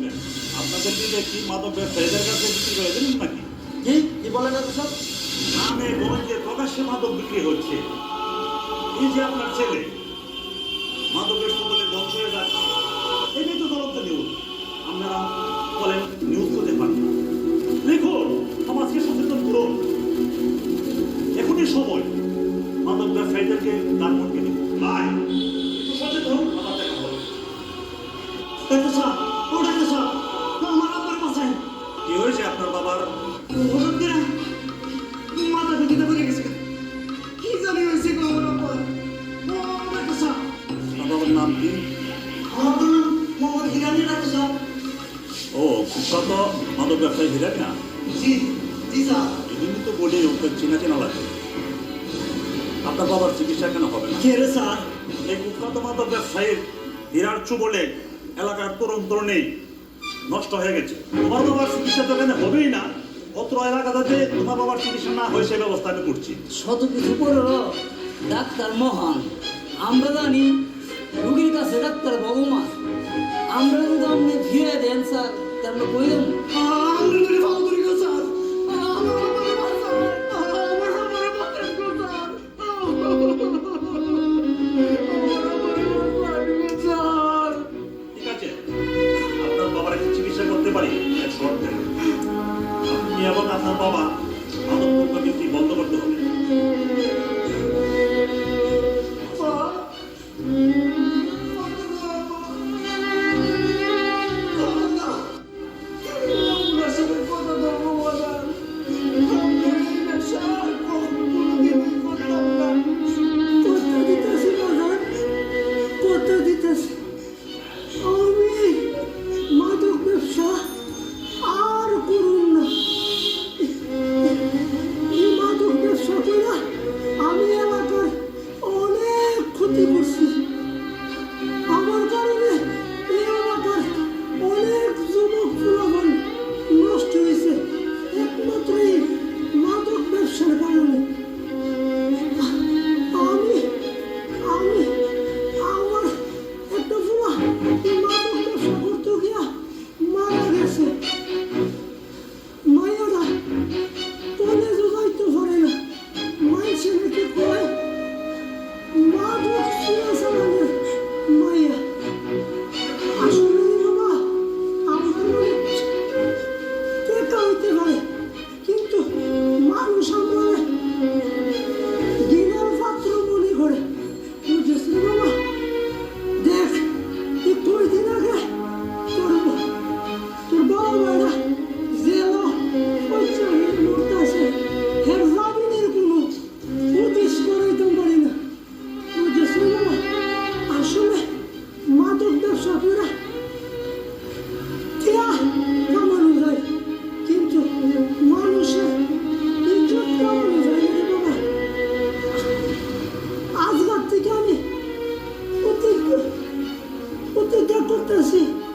নেবেন আপনাদের কি দেখি মাদক ব্যবসায়ীদের কাছে বিক্রি করে দিলেন নাকি? কি? কি বলেন সব? গ্রামে গঞ্জে প্রকাশ্যে মাদক বিক্রি হচ্ছে। এই যে আপনার ছেলে? মাদকের সকলে ধ্বংস হয়ে যাচ্ছে। এটাই তো তদন্ত নিউজ। আপনারা বলেন নিউজ করে মাথা পড়ে গেছে। কি জানি হয়েছে গো আমার বাবার নাম কি? আমার তো নাম মোহাম্মদ হিরানি ডাক্তার সাহেব ও কুখ্যাত মাদক ব্যবসায়ী হিরানি না? জি জি স্যার। তো বলি ওকে চেনা চেনা লাগে। আপনার বাবার চিকিৎসা কেন হবে না? রে স্যার। এই কুখ্যাত মাদক ব্যবসায়ীর বলে এলাকার তরুণ তরুণী নষ্ট হয়ে গেছে। তোমার বাবার চিকিৎসা তো এখানে হবেই না। অত্র এলাকাতে তোমার বাবার চিকিৎসা না হয় সে ব্যবস্থা আমি করছি। শত কিছু পড়েও ডাক্তার মহান। আমরা জানি রুগীর কাছে ডাক্তার ভগবান। আমরা যদি আপনি ফিরে দেন, স্যার, তাহলে কই মাদক দ্রব্য বিক্রি বন্ধ করতে হবে ほし。